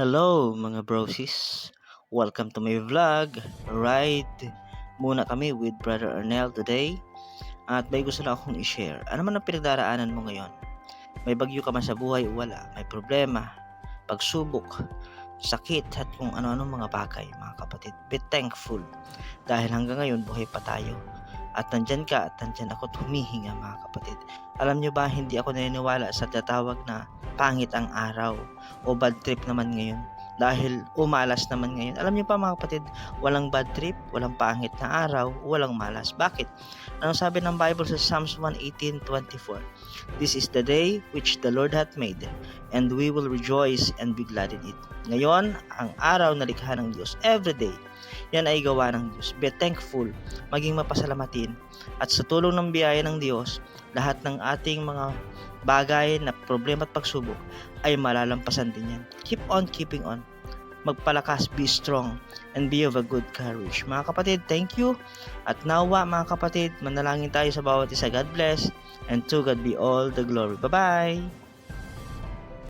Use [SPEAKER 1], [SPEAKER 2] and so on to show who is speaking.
[SPEAKER 1] Hello mga brosis! Welcome to my vlog. Ride muna kami with Brother Arnel today. At may gusto na akong i-share. Ano man ang pinagdaraanan mo ngayon? May bagyo ka man sa buhay o wala? May problema, pagsubok, sakit at kung ano-ano mga bagay mga kapatid. Be thankful dahil hanggang ngayon buhay pa tayo. At nandyan ka at nandyan ako humihinga mga kapatid. Alam nyo ba hindi ako naniniwala sa tatawag na pangit ang araw o bad trip naman ngayon dahil umalas naman ngayon. Alam niyo pa mga kapatid, walang bad trip, walang pangit na araw, walang malas. Bakit? Ano sabi ng Bible sa Psalms 118:24? This is the day which the Lord hath made, and we will rejoice and be glad in it. Ngayon, ang araw na likha ng Diyos, every day, yan ay gawa ng Diyos. Be thankful, maging mapasalamatin, at sa tulong ng biyaya ng Diyos, lahat ng ating mga bagay na problema at pagsubok ay malalampasan din yan. Keep on keeping on. Magpalakas, be strong, and be of a good courage. Mga kapatid, thank you. At nawa mga kapatid, manalangin tayo sa bawat isa. God bless. And to God be all the glory. Bye-bye!